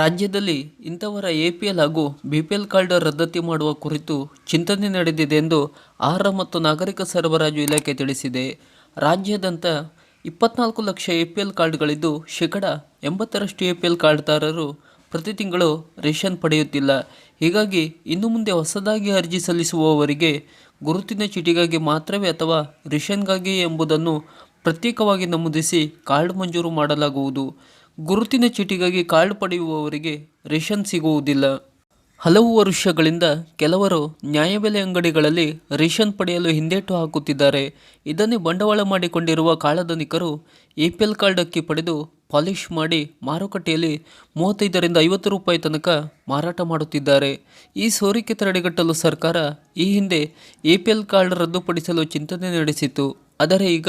ರಾಜ್ಯದಲ್ಲಿ ಇಂಥವರ A P L ಹಾಗೂ ಬಿ ಪಿ ಎಲ್ ಕಾರ್ಡ್ ರದ್ದತಿ ಮಾಡುವ ಕುರಿತು ಚಿಂತನೆ ನಡೆದಿದೆ ಎಂದು ಆಹಾರ ಮತ್ತು ನಾಗರಿಕ ಸರಬರಾಜು ಇಲಾಖೆ ತಿಳಿಸಿದೆ. ರಾಜ್ಯಾದ್ಯಂತ ಇಪ್ಪತ್ನಾಲ್ಕು ಲಕ್ಷ ಎ ಪಿ ಎಲ್ ಕಾರ್ಡ್ಗಳಿದ್ದು ಶೇಕಡ ಎಂಬತ್ತರಷ್ಟು ಎ ಪಿ ಎಲ್ ಕಾರ್ಡ್ದಾರರು ಪ್ರತಿ ತಿಂಗಳು ರೇಷನ್ ಪಡೆಯುತ್ತಿಲ್ಲ. ಹೀಗಾಗಿ ಇನ್ನು ಮುಂದೆ ಹೊಸದಾಗಿ ಅರ್ಜಿ ಸಲ್ಲಿಸುವವರಿಗೆ ಗುರುತಿನ ಚೀಟಿಗಾಗಿ ಮಾತ್ರವೇ ಅಥವಾ ರೇಷನ್ಗಾಗಿ ಎಂಬುದನ್ನು ಪ್ರತ್ಯೇಕವಾಗಿ ನಮೂದಿಸಿ ಕಾರ್ಡ್ ಮಂಜೂರು ಮಾಡಲಾಗುವುದು. ಗುರುತಿನ ಚೀಟಿಗಾಗಿ ಕಾರ್ಡ್ ಪಡೆಯುವವರಿಗೆ ರೇಷನ್ ಸಿಗುವುದಿಲ್ಲ. ಹಲವು ವರ್ಷಗಳಿಂದ ಕೆಲವರು ನ್ಯಾಯಬೆಲೆ ಅಂಗಡಿಗಳಲ್ಲಿ ರೇಷನ್ ಪಡೆಯಲು ಹಿಂದೇಟು ಹಾಕುತ್ತಿದ್ದಾರೆ. ಇದನ್ನೇ ಬಂಡವಾಳ ಮಾಡಿಕೊಂಡಿರುವ ಕಾಳಧನಿಕರು ಎ ಪಿ ಎಲ್ ಕಾರ್ಡ್ ಅಕ್ಕಿ ಪಡೆದು ಪಾಲಿಷ್ ಮಾಡಿ ಮಾರುಕಟ್ಟೆಯಲ್ಲಿ ಮೂವತ್ತೈದರಿಂದ ಐವತ್ತು ರೂಪಾಯಿ ತನಕ ಮಾರಾಟ ಮಾಡುತ್ತಿದ್ದಾರೆ. ಈ ಸೋರಿಕೆ ತಡೆಗಟ್ಟಲು ಸರ್ಕಾರ ಈ ಹಿಂದೆ ಎ ಪಿ ಎಲ್ ಕಾರ್ಡ್ ರದ್ದುಪಡಿಸಲು ಚಿಂತನೆ ನಡೆಸಿತ್ತು. ಆದರೆ ಈಗ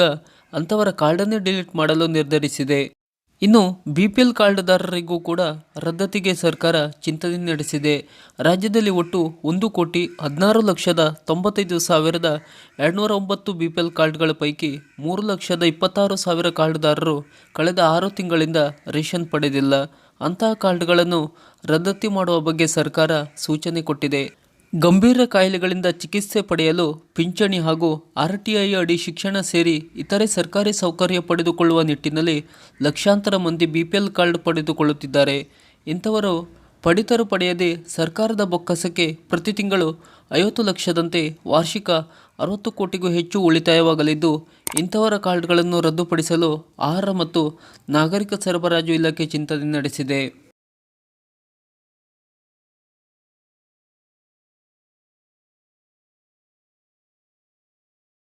ಅಂಥವರ ಕಾರ್ಡನ್ನೇ ಡಿಲೀಟ್ ಮಾಡಲು ನಿರ್ಧರಿಸಿದೆ. ಇನ್ನು ಬಿ ಪಿ ಎಲ್ ಕಾರ್ಡ್ದಾರರಿಗೂ ಕೂಡ ರದ್ದತಿಗೆ ಸರ್ಕಾರ ಚಿಂತನೆ ನಡೆಸಿದೆ. ರಾಜ್ಯದಲ್ಲಿ ಒಟ್ಟು ಒಂದು ಕೋಟಿ ಹದಿನಾರು ಲಕ್ಷದ ತೊಂಬತ್ತೈದು ಸಾವಿರದ ಎರಡುನೂರ ಒಂಬತ್ತು ಬಿ ಪಿ ಎಲ್ ಕಾರ್ಡ್ಗಳ ಪೈಕಿ ಮೂರು ಲಕ್ಷದ ಇಪ್ಪತ್ತಾರು ಸಾವಿರ ಕಾರ್ಡ್ದಾರರು ಕಳೆದ ಆರು ತಿಂಗಳಿಂದ ರೇಷನ್ ಪಡೆದಿಲ್ಲ. ಅಂತಹ ಕಾರ್ಡ್ಗಳನ್ನು ರದ್ದತಿ ಮಾಡುವ ಬಗ್ಗೆ ಸರ್ಕಾರ ಸೂಚನೆ ಕೊಟ್ಟಿದೆ. ಗಂಭೀರ ಕಾಯಿಲೆಗಳಿಂದ ಚಿಕಿತ್ಸೆ ಪಡೆಯಲು ಪಿಂಚಣಿ ಹಾಗೂ ಆರ್ ಟಿ ಐ ಅಡಿ ಶಿಕ್ಷಣ ಸೇರಿ ಇತರೆ ಸರ್ಕಾರಿ ಸೌಕರ್ಯ ಪಡೆದುಕೊಳ್ಳುವ ನಿಟ್ಟಿನಲ್ಲಿ ಲಕ್ಷಾಂತರ ಮಂದಿ ಬಿ ಪಿ ಎಲ್ ಕಾರ್ಡ್ ಪಡೆದುಕೊಳ್ಳುತ್ತಿದ್ದಾರೆ. ಇಂಥವರು ಪಡಿತರು ಪಡೆಯದೆ ಸರ್ಕಾರದ ಬೊಕ್ಕಸಕ್ಕೆ ಪ್ರತಿ ತಿಂಗಳು ಐವತ್ತು ಲಕ್ಷದಂತೆ ವಾರ್ಷಿಕ ಅರವತ್ತು ಕೋಟಿಗೂ ಹೆಚ್ಚು ಉಳಿತಾಯವಾಗಲಿದ್ದು, ಇಂಥವರ ಕಾರ್ಡ್ಗಳನ್ನು ರದ್ದುಪಡಿಸಲು ಆಹಾರ ಮತ್ತು ನಾಗರಿಕ ಸರಬರಾಜು ಇಲಾಖೆ ಚಿಂತನೆ ನಡೆಸಿದೆ.